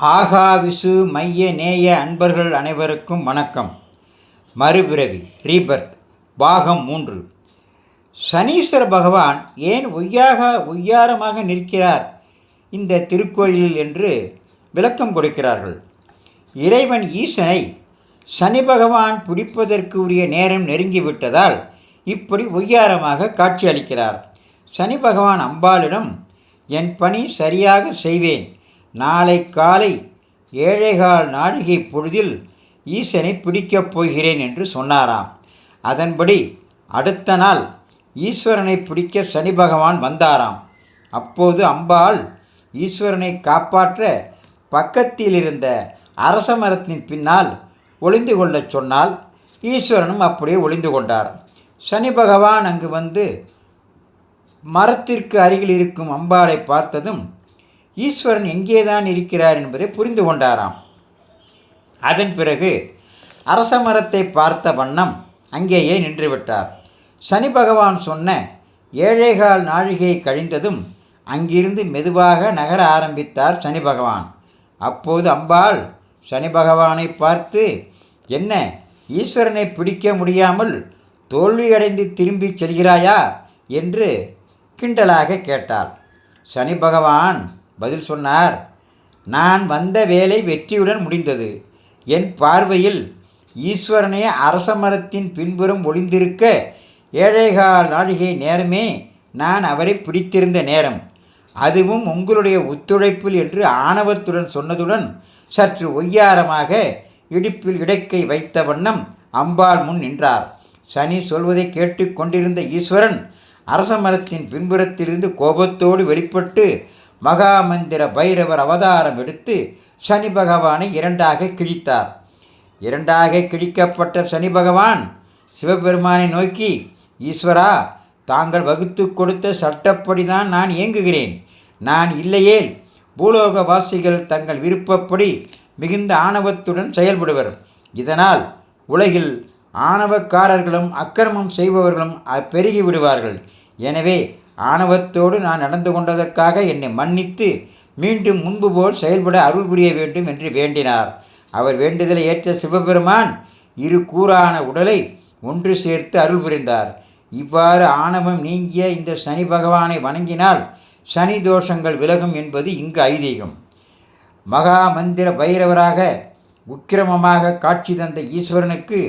ஆகாவிசு மைய நேய அன்பர்கள் அனைவருக்கும் வணக்கம். மறுபிறவி ரீபர்த் பாகம் மூன்று. சனீஸ்வர பகவான் ஏன் ஒய்யாக ஒய்யாரமாக நிற்கிறார்? இந்த திருக்கோயிலில் என்று விளக்கம் கொடுக்கிறார்கள். இறைவன் ஈசனை சனி பகவான் பிடிப்பதற்கு உரிய நேரம் நெருங்கிவிட்டதால் இப்படி ஒய்யாரமாக காட்சியளிக்கிறார் சனி பகவான் அம்பாளிடம் என் பணி சரியாக செய்வேன். நாளை காலை ஏழைகால் நாழிகை பொழுதில் ஈசனை பிடிக்கப் போகிறேன் என்று சொன்னாராம். அதன்படி அடுத்த நாள் ஈஸ்வரனை பிடிக்க சனி பகவான் வந்தாராம். அப்போது அம்பாள் ஈஸ்வரனை காப்பாற்ற பக்கத்தில் இருந்த அரச மரத்தின் பின்னால் ஒளிந்து கொள்ளச் சொன்னால் ஈஸ்வரனும் அப்படியே ஒளிந்து கொண்டார். சனி பகவான் அங்கு வந்து மரத்திற்கு அருகில் இருக்கும் அம்பாளை பார்த்ததும் ஈஸ்வரன் எங்கேதான் இருக்கிறார் என்பதை புரிந்து கொண்டாராம். அதன் பிறகு அரச மரத்தை பார்த்த வண்ணம் அங்கேயே நின்றுவிட்டார். சனி பகவான் சொன்ன ஏழைகால் நாழிகை கழிந்ததும் அங்கிருந்து மெதுவாக நகர ஆரம்பித்தார் சனி பகவான். அப்போது அம்பாள் சனி பகவானை பார்த்து என்ன ஈஸ்வரனை பிடிக்க முடியாமல் தோல்வியடைந்து திரும்பிச் செல்கிறாயா? என்று கிண்டலாக கேட்டாள். சனி பகவான் பதில் சொன்னார். நான் வந்த வேலை வெற்றியுடன் முடிந்தது. என் பார்வையில் ஈஸ்வரனே அரச மரத்தின் பின்புறம் ஒளிந்திருக்க ஏழைகால் நாழிகை நேரமே நான் அவரை பிடித்திருந்த நேரம். அதுவும் உங்களுடைய ஒத்துழைப்பில் என்று ஆணவத்துடன் சொன்னதுடன் சற்று ஒய்யாரமாக இடுப்பில் இடக்கை வைத்த வண்ணம் அம்பாள் முன் நின்றார். சனி சொல்வதை கேட்டுக்கொண்டிருந்த ஈஸ்வரன் அரச மரத்தின் பின்புறத்திலிருந்து கோபத்தோடு வெளிப்பட்டு மகாமந்திர பைரவர் அவதாரம் எடுத்து சனி பகவானை இரண்டாக கிழித்தார். இரண்டாக கிழிக்கப்பட்ட சனி பகவான் சிவபெருமானை நோக்கி ஈஸ்வரா தாங்கள் வகுத்து கொடுத்த சட்டப்படிதான் நான் இயங்குகிறேன். நான் இல்லையேல் பூலோகவாசிகள் தங்கள் விருப்பப்படி மிகுந்த ஆணவத்துடன் செயல்படுவர். இதனால் உலகில் ஆணவக்காரர்களும் அக்கிரமம் செய்பவர்களும் பெருகி விடுவார்கள். எனவே ஆணவத்தோடு நான் நடந்து கொண்டதற்காக என்னை மன்னித்து மீண்டும் முன்பு போல் செயல்பட அருள் புரிய வேண்டும் என்று வேண்டினார். அவர் வேண்டுதலை ஏற்ற சிவபெருமான் இரு கூறான உடலை ஒன்று சேர்த்து அருள் புரிந்தார். இவ்வாறு ஆணவம் நீங்கிய இந்த சனி பகவானை வணங்கினால் சனி தோஷங்கள் விலகும் என்பது இங்கு ஐதீகம். மகா மந்திர பைரவராக உக்கிரமமாக காட்சி தந்த ஈஸ்வரனுக்கு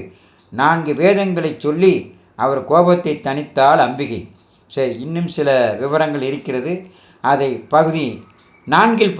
நான்கு வேதங்களை சொல்லி அவர் கோபத்தை தனித்தால் அம்பிகை. சரி இன்னும் சில விவரங்கள் இருக்கிறது. அதை பகுதி நான்கில்